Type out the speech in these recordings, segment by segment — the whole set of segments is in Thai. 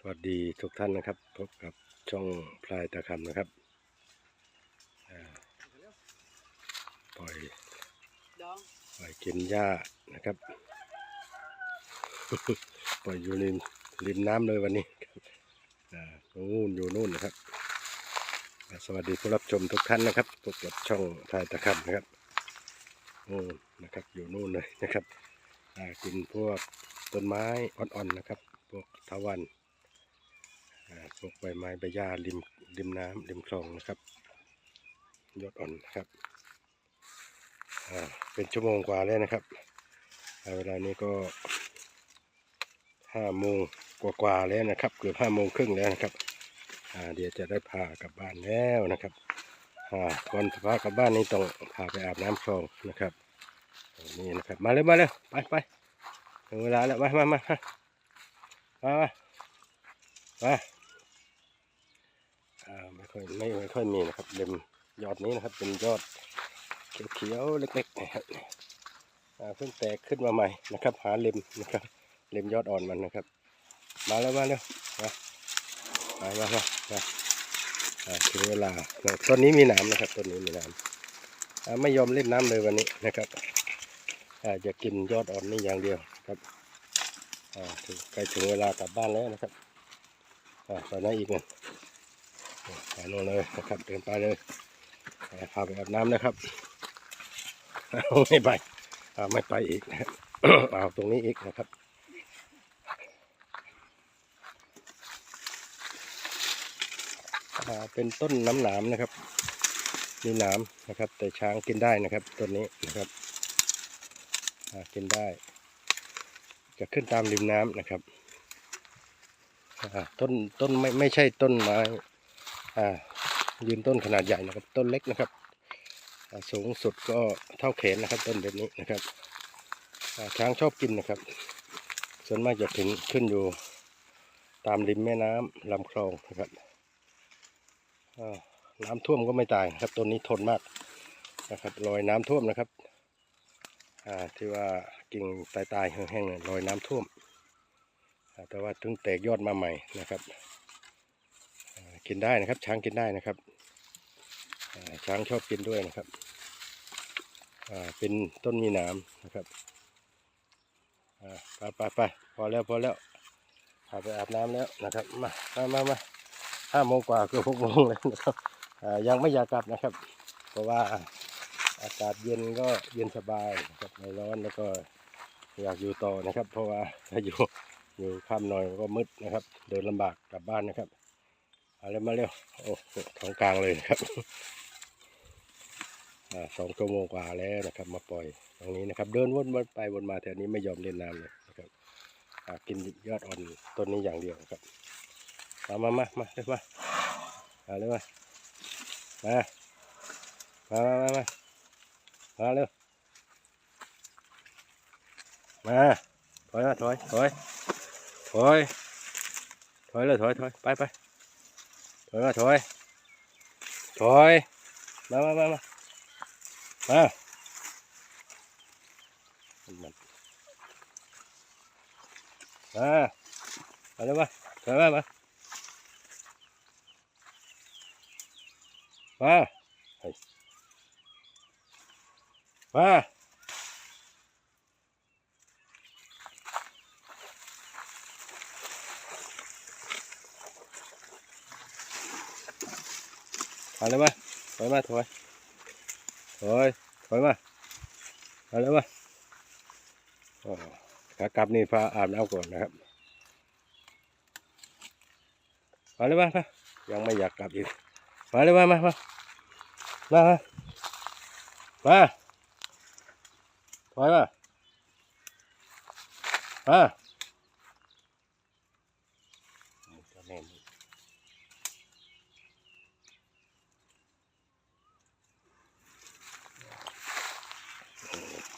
สวัสดีทุกท่านนะครับ พบกับช่องพลายตะคำนะครับปล่อยปล่อยกินหญ้านะครับ ปล่อยอยู่ริมริมน้ำเลยวันนี้ครับอ่านู่นอยู่นู่นนะครับ สวัสดีผู้รับชมทุกท่านนะครับพบกับช่องพลายตะคำนะครับนู่นนะครับอยู่นู่นเลยนะครับกินพวกต้นไม้อ่อนๆนะครับ พวกทวัน พวกใบไม้ใบหญ้าริมริมน้ำริมคลองนะครับยอดอ่อนนะครับอ่าเป็นชั่วโมงกว่าแล้วนะครับอ่าเวลานี้ก็ห้าโมงกว่าๆแล้วนะครับ เกือบห้าโมงครึ่งแล้วนะครับอ่าเดี๋ยวจะได้พากลับบ้านแล้วนะครับอ่าก่อนพากลับบ้านนี้ต้องพาไปอาบน้ำคลองนะครับนี่นะครับมาเร็วมาเร็วไปไปถึงเวลาแล้วมามามามามามามาอ่า ไม่ค่อยไม่ค่อยมีนะครับเล็มยอดนี้นะครับ เป็นยอดเขียวๆเล็กๆนะครับเพิ่งแตกขึ้นมาใหม่นะครับ หาเล็มนะครับ เล็มยอดอ่อนมันนะครับ มาแล้วมาแล้วมามามามามาอ่าถึงเวลาต้นนี้มีนามนะครับต้นนี้มีนามอ่าไม่ยอมเล่นน้ำเลยวันนี้นะครับอ่าจะกินยอดอ่อนนี่อย่างเดียวครับถึงใกล้ถึงเวลากลับบ้านแล้วนะครับอ่าไปไหนอีกเนี่ย ไปโน่นเลยนะครับเดินไปเลยพาไปอาบน้ำนะครับไม่ไปอ่าไม่ไปอีกนะครับเอาตรงนี้อีกนะครับเป็นต้นน้ำหนามนะครับ มีหนามนะครับ แต่ช้างกินได้นะครับต้นนี้นะครับกินได้ จะขึ้นตามริมน้ำนะครับต้นต้นไม่ไม่ใช่ต้นไม้ ยืนต้นขนาดใหญ่นะครับ ต้นเล็กนะครับสูงสุดก็เท่าแขนนะครับ ต้นแบบนี้นะครับช้างชอบกินนะครับ ส่วนมากจะถึงขึ้นอยู่ตามริมแม่น้ำลำคลองนะครับน้ำท่วมก็ไม่ตายนะครับต้นนี้ทนมากนะครับลอยน้ำท่วมนะครับที่ว่ากิ่งตายๆแห้งๆลอยน้ำท่วมแต่ว่าถึงแตกยอดมาใหม่นะครับ กินได้นะครับ ช้างกินได้นะครับช้างชอบกินด้วยนะครับเป็นต้นมีหนามนะครับไปไปไปพอแล้วพอแล้วพาไปอาบน้ำแล้วนะครับ มามามามาห้าโมงกว่าเกือบหกโมงแล้วนะครับยังไม่อยากกลับนะครับ เพราะว่าอากาศเย็นก็เย็นสบายนะครับไม่ร้อนแล้วก็อยากอยู่ต่อนะครับ เพราะว่าถ้าอยู่อยู่ข้ามหน่อยก็มืดนะครับ เดินลำบากกลับบ้านนะครับ เอาเร็วมาเร็วโอ้โหท้องกลางเลยนะครับอ่าสองชั่วโมงกว่าแล้วนะครับ มาปล่อยตรงนี้นะครับ เดินวนไปวนมาแถวนี้ไม่ยอมเล่นน้ำเลยนะครับอ่ากินยอดอ่อนต้นนี้อย่างเดียวครับมามามามาเร็วมามาเร็วมามามามามามามาเร็วมาถอยมาถอยถอยถอยถอยเลยถอยถอยไปไป ถอยมาถอยถอยมามามามามามันมามา เลยมาถอยมามามาเฮ้ยมามาเลยมาถอยมาถอยถอยถอยมามาเลยมาโอ้ขากลับนี่พาอาบน้ำก่อนนะครับมาเลยมามยังไม่อยากกลับอีกมาเลยมามามามามามาถอยมามาเจ้าแม่นี่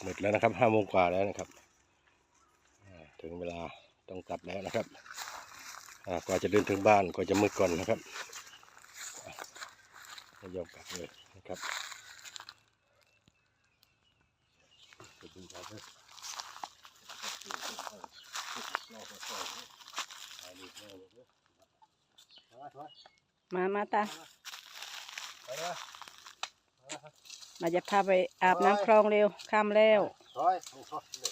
ห มดแล้วนะครับห้าโมงกว่าแล้วนะครับถึงเวลาต้องกลับแล้วนะครับกว่าจะเดินถึงบ้านกว่าจะมืดก่อนนะครับไม่ยอมกลับเลยนะครับไปดูกันเลยมา มาตา ถอยเลย มาจะพาไปอาบน้ำคลองเร็วค่ำแล้วถอยถอยถอยเลย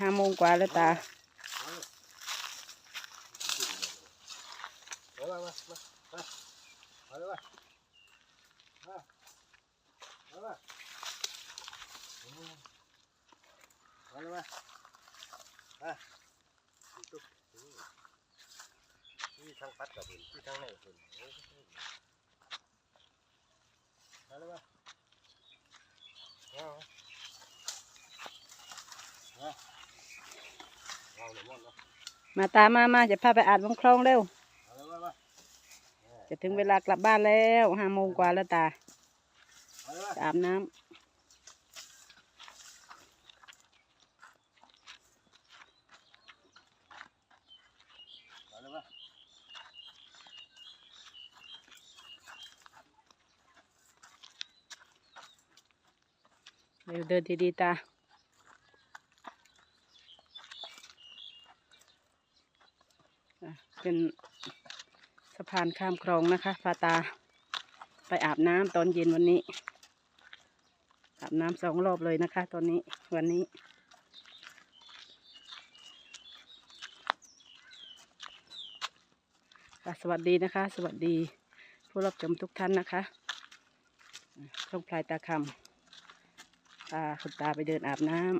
ห้าโมงกว่าแล้วตาถอยมามามามาถอยเลยมามาถอยมาอืมถอยเลยมามาตุ๊กตุ๊กนี่ทางพัดกับเห็นที่ทางไหนเห็นโอ้ยถอยเลยมา เอาเอาเดี๋ยวหมดแล้วมาตามมามาจะพาไปอาบน้ำคลองเร็ว เอาเลยมามาจะถึงเวลากลับบ้านแล้วห้าโมงกว่าแล้วตา เอาเลยมา อาบน้ำ เอาเลยมา เดินดีๆตาเป็นสะพานข้ามคลองนะคะพาตา ไปอาบน้ำตอนเย็นวันนี้ อาบน้ำสองรอบเลยนะคะ ตอนนี้วันนี้สวัสดีนะคะ สวัสดีผู้รับชมทุกท่านนะคะอะช่องพลายตาคำ พาคุณตาไปเดินอาบน้ำ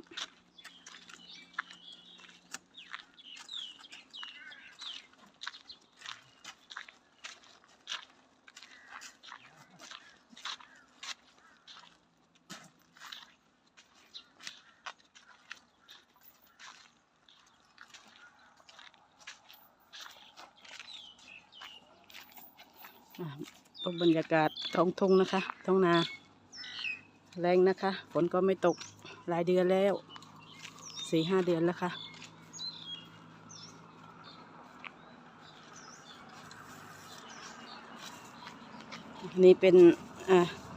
บรรยากาศท้องทุ่งนะคะ ท้องนา แรงนะคะ ฝนก็ไม่ตกหลายเดือนแล้วสี่ห้าเดือนแล้วค่ะนี่เป็น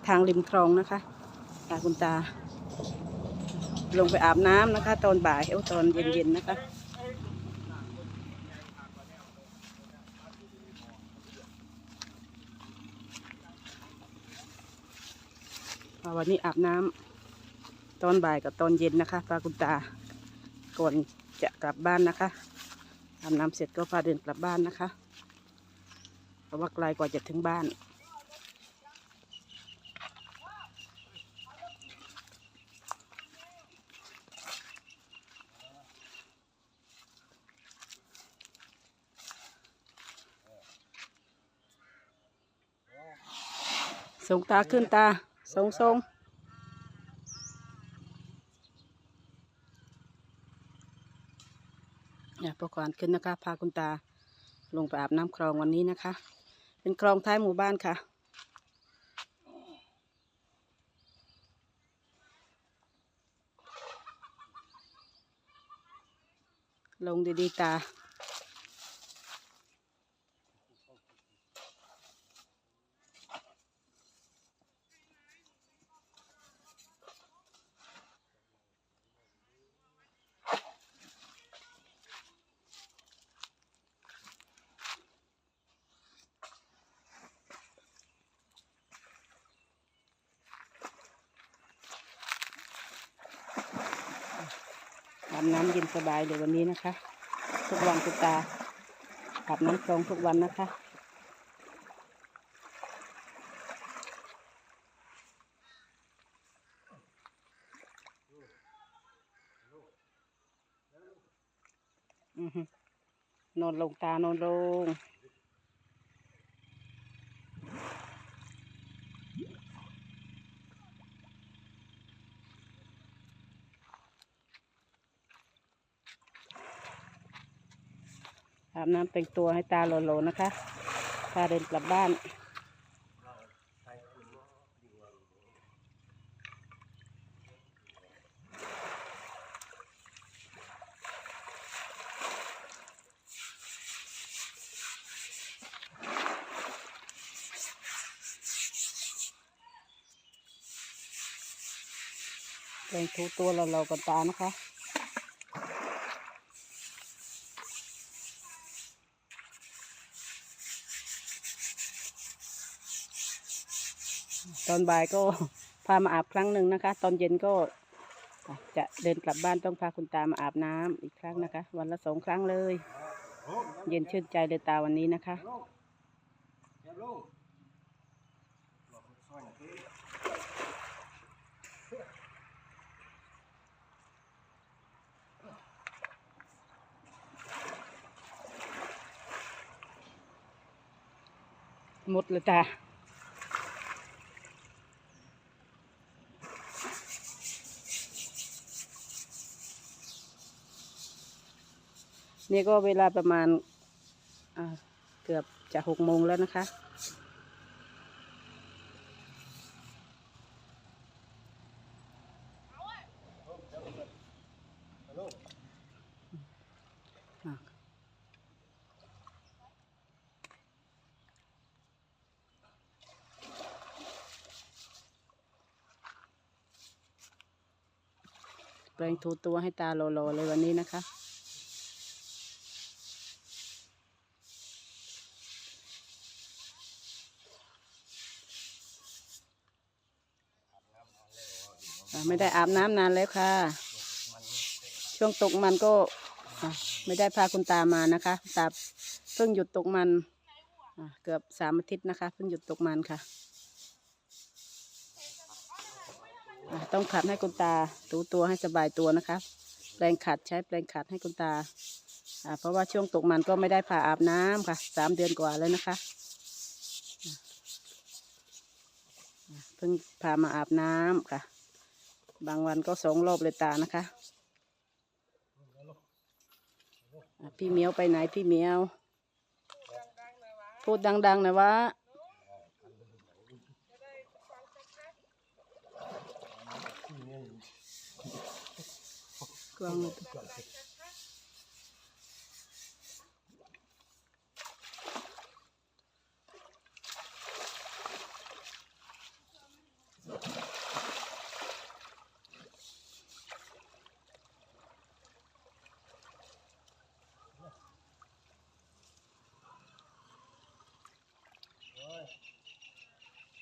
ทางริมคลองนะคะตาคุณตา ลงไปอาบน้ำนะคะ ตอนบ่ายเอ้ตอนเย็นๆนะคะ วันนี้อาบน้ำตอนบ่ายกับตอนเย็นนะคะพาคุณตาก่อนจะกลับบ้านนะคะอาบน้ำเสร็จก็พาเดินกลับบ้านนะคะเพราะว่าไกลกว่าจะถึงบ้านส่งตาขึ้นตา ทรงทรงเนี่ยประกอบขึ้นนะคะ พาคุณตาลงไปอาบน้ำคลองวันนี้นะคะ เป็นคลองท้ายหมู่บ้านค่ะลงดีๆตา บน้ำเย็นสบายเลยวันนี้นะคะ ทุกวันทุกตาอาบน้ำคลองทุกวันนะคะอือฮึนอนลงตานอนลง อาบน้ำแต่งตัวให้ตาโลๆนะคะ พาเดินกลับบ้าน แต่งทูตัวเราๆกับตานะคะ อนบ่ายก็พามาอาบครั้งหนึ่งนะคะ ตอนเย็นก็จะเดินกลับบ้านต้องพาคุณตามาอาบน้ำอีกครั้งนะคะ วันละสองครั้งเลย เย็นชื่นใจเลยตาวันนี้นะคะหมดเลยตา นี่ก็เวลาประมาณเกือบจะหกโมงแล้วนะคะ แปรงถูตัวให้ตาโลๆเลยวันนี้นะคะ ไม่ได้อาบน้ำนานแล้วค่ะ ช่วงตกมันก็ไม่ได้พาคุณตามานะคะตาเพิ่งหยุดตกมันเกือบสามอาทิตย์นะคะ เพิ่งหยุดตกมันค่ะ ต้องขัดให้คุณตาถูตัวให้สบายตัวนะคะแปรงขัดใช้แปรงขัดให้คุณตา เพราะว่าช่วงตกมันก็ไม่ได้พาอาบน้ำค่ะสามเดือนกว่าแล้วนะคะอะเพิ่งพามาอาบน้ำค่ะ บางวันก็สองรอบเลยตานะคะพี่เมียวไปไหนพี่เมียว พูดดังๆหน่อยวะกลางเลยอ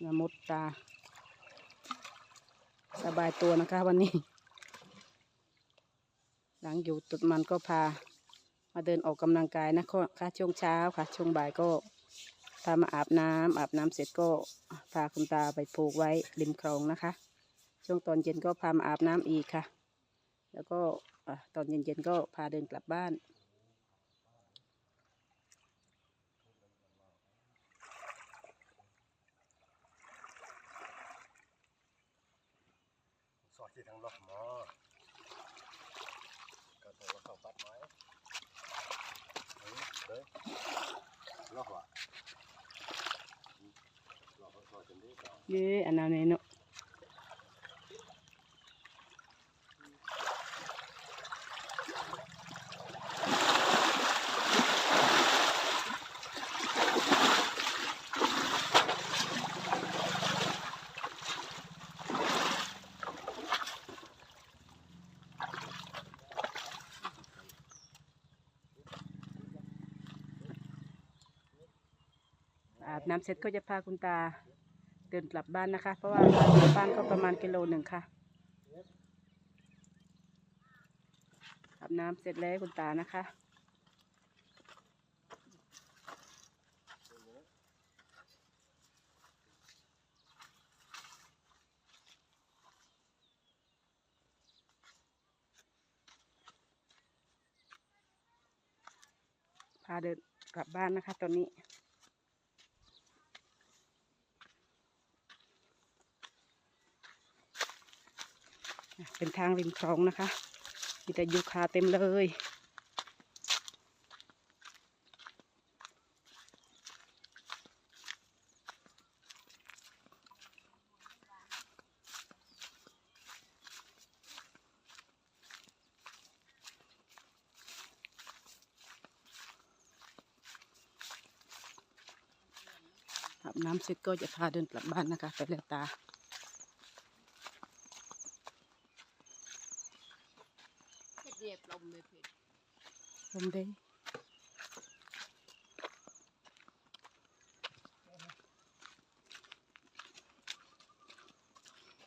ย่ามุดตา สบายตัวนะคะวันนี้ หลังอยู่ตุดมันก็พา มาเดินออกกำลังกายนะค่ะช่วงเช้าค่ะ ช่วงบ่ายก็พามาอาบน้ำอาบน้ำเสร็จก็พาคุณตาไปผูกไว้ริมคลองนะคะ ช่วงตอนเย็นก็พามาอาบน้ำอีกค่ะ แล้วก็อะตอนเย็นๆก็พาเดินกลับบ้าน สอดที่ทางล็อกหมอก็ตัวเข้าปัดไม้เฮ้ยเฮ้ยล็อกว่ะล็อกสอดจนได้ต่อ เย้อันนั้นเนาะอาบน้ำเสร็จก็จะพาคุณตา เดินกลับบ้านนะคะ เพราะว่าทางกลับบ้านก็ประมาณกิโลหนึ่งค่ะอาบน้ำเสร็จแล้วคุณตานะคะพาเดินกลับบ้านนะคะตอนนี้ เป็นทางริมคลองนะคะ มีแต่ยูคาเต็มเลย อาบน้ำเสร็จก็จะพาเดินกลับบ้านนะคะ ไปแล้วตา เรียบลมเลยเพชรลมเด้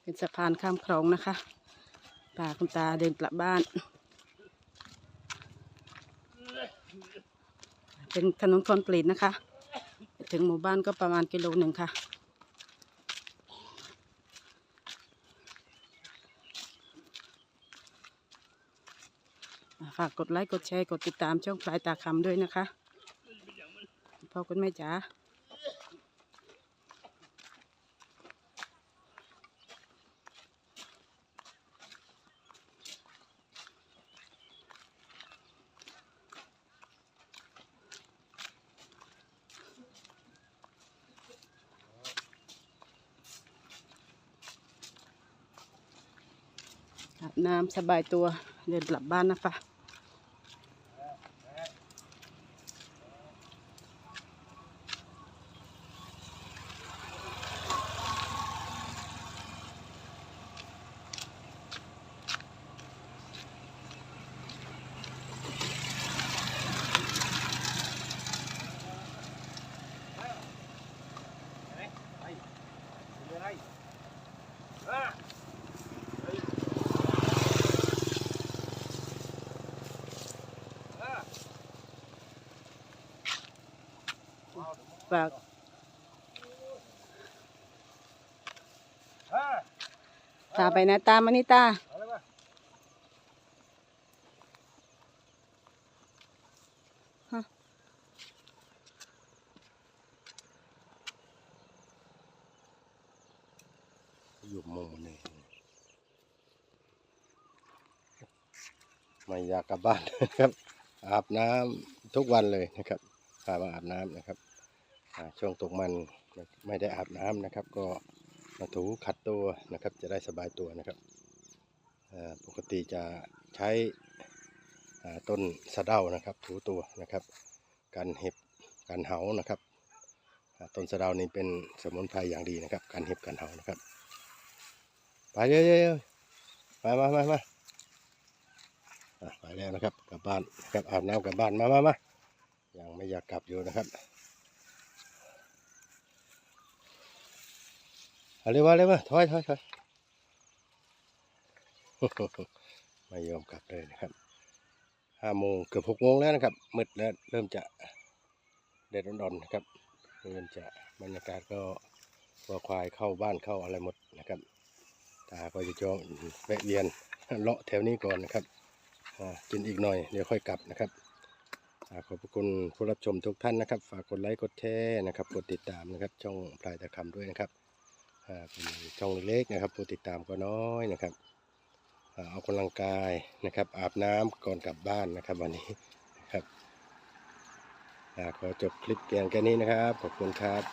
เป็นสะพานข้ามคลองนะคะพาคุณตาเดินกลับบ้าน เป็นถนนคอนกรีตนะคะ ถึงหมู่บ้านก็ประมาณกิโลหนึ่งค่ะ ฝากกดไลค์กดแชร์กดติดตามช่องปลายตาคำด้วยนะคะพ่อคุณแม่จ๋าอาบน้ำสบายตัวเดินกลับบ้านนะคะ ฝากตาไปนะตามมานี่ตาอยู่มุมนี่ไม่อยากกลับบ้านนะครับ อาบน้ำทุกวันเลยนะครับพามาอาบน้ำนะครับ ช่วงตกมันไม่ได้อาบน้ำนะครับ ก็มาถูขัดตัวนะครับ จะได้สบายตัวนะครับปกติจะใช้ต้นสะเดานะครับ ถูตัวนะครับกันเห็บกันเหานะครับต้นสะเดานี่เป็นสมุนไพรอย่างดีนะครับกันเห็บกันเหานะครับไปเร็วๆมามามามาไปแล้วนะครับกลับบ้านนะครับอาบน้ำกลับบ้านมามามายังไม่อยากกลับอยู่นะครับ เอาเร็วมาเร็วมาถอยถอยถอยไม่ยอมกลับเลยนะครับห้าโมงเกือบหกโมงแล้วนะครับมืดแล้วเริ่มจะแดดร้อนๆนะครับเริ่มจะบรรยากาศก็วัวควายเข้าบ้านเข้าอะไรหมดนะครับ ตาก็จะจองแวะเวียนเลาะแถวนี้ก่อนนะครับอ่ากินอีกหน่อยเดี๋ยวค่อยกลับนะครับขอบคุณผู้รับชมทุกท่านนะครับ ฝากกดไลค์กดแชร์นะครับ กดติดตามนะครับ ช่องพลายตะคำด้วยนะครับ เป็นช่องเล็กๆนะครับผู้ติดตามก็น้อยนะครับเอากำลังกายนะครับ อาบน้ำก่อนกลับบ้านนะครับ วันนี้นะครับขอจบคลิปเพียงแค่นี้นะครับ ขอบคุณครับ